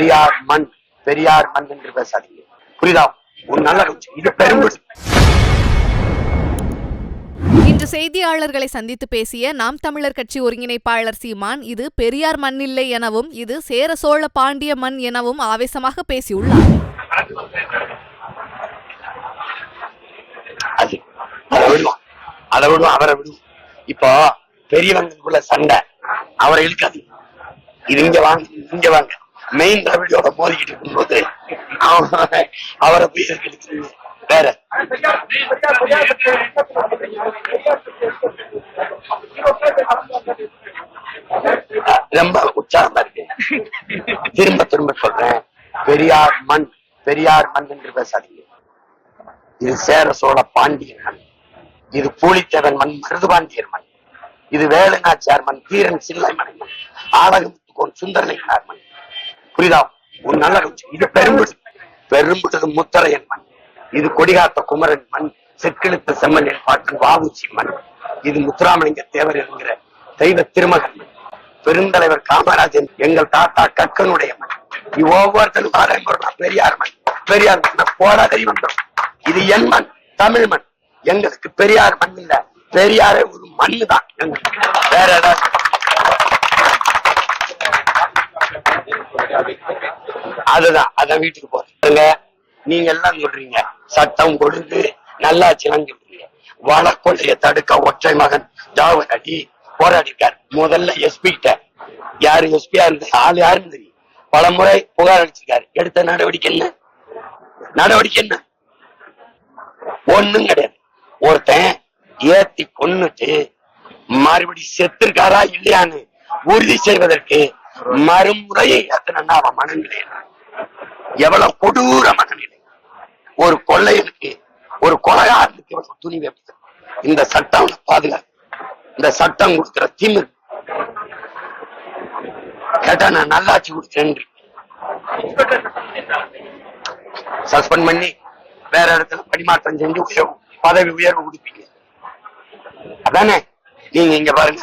பெரியார் மண் பெரியார் மண் என்று பேசாதீங்க. புரியுதா? ஒரு நல்ல. இது பெரும்பு இன்று செய்தியாளர்களை சந்தித்து பேசிய நாம் தமிழர் கட்சி ஒருங்கிணைப்பாளர் சீமான் இது பெரியார் மண்ணில்லை எனவும் இது சேர சோழ பாண்டிய மண் எனவும் ஆவேசமாக பேசியுள்ளார். அது அதை விடுவோம் அதை விடுவோம் அவரை விடுவோம் இப்போ பெரியவங்களுக்குள்ள சண்டை. அவரை இழுக்காது இது இங்க வாங்க இங்க வாங்க. மெயின் தமிழோட மோதிக்கிட்டு இருக்கும்போது அவரை போய் வேற. ரொம்ப உற்சாகமா இருக்கு. திரும்ப திரும்ப சொல்றேன். பெரியார் மண் பெரியார் மண் என்று பேசாதீங்க. இது சேர சோழ பாண்டியர் மண். இது பூலித்தேவன் மண் மருதுபாண்டியர் மண். இது வேலுநாச்சியார் மண் வீரன் சில்லை மண். ஆலகமுத்துக்கோன் சுந்தரலை மண். புரியுதா? ஒரு நல்ல இது பெரும்பு பெரும்புட்டது முத்தரையன் மண். இது கொடிகாத்த குமரன் மண். செக்கிழுத்த செம்மனின் பாட்டு வாவுச்சி மண். இது முத்துராமலிங்க தேவர் என்கிற தெய்வ திருமகன் மண். பெருந்தலைவர் காமராஜன் எங்கள் தாத்தா கக்கனுடைய மண். ஒவ்வொருத்தரும் பெரியார் மண். பெரியார் போராடி வந்தோம் இது என் மண் தமிழ் மண். எங்களுக்கு பெரியார் மண் இல்ல. பெரியாரே ஒரு மண்ணு தான் எங்களுக்கு. வேற ஏதாவது அதுதான் அதான் வீட்டுக்கு போறேன். நீங்க எல்லாம் சொல்றீங்க சட்டம் கொடுத்து நல்லாச்சுலாம் சொல்றீங்க. வழக்கொள்ளைய தடுக்க ஒற்றை மகன் ஜாவர் அடி போராடி இருக்காரு முதல்ல எஸ்பி கிட்ட. யாரு எஸ்பியா இருந்த ஆள் யாருன்னு தெரியும். பல முறை புகார் அளிச்சிருக்காரு. எடுத்த நடவடிக்கை என்ன? நடவடிக்கை என்ன? ஒண்ணும் கிடையாது. ஒருத்தன் ஏத்தி கொன்னுட்டு மறுபடி செத்துருக்காரா இல்லையான்னு உறுதி செய்வதற்கு மறுமுறையை எத்தனை அவன் மனநிலை எவ்வளவு கொடூர மனநிலை ஒரு கொள்ளையனுக்கு ஒரு கொலைகாரனுக்கு எவ்வளவு துணி வைப்பது. இந்த சட்டம் பாதுகாப்பு. இந்த சட்டம் கொடுக்கிற திமிர். கேட்டா நான் நல்லாட்சி கொடுத்தேன் சஸ்பெண்ட் பண்ணி வேற இடத்துல பரிமாற்றம் செஞ்சு பதவி உயர்வு கொடுப்பீங்க. அதானே? நீங்க இங்க பாருங்க.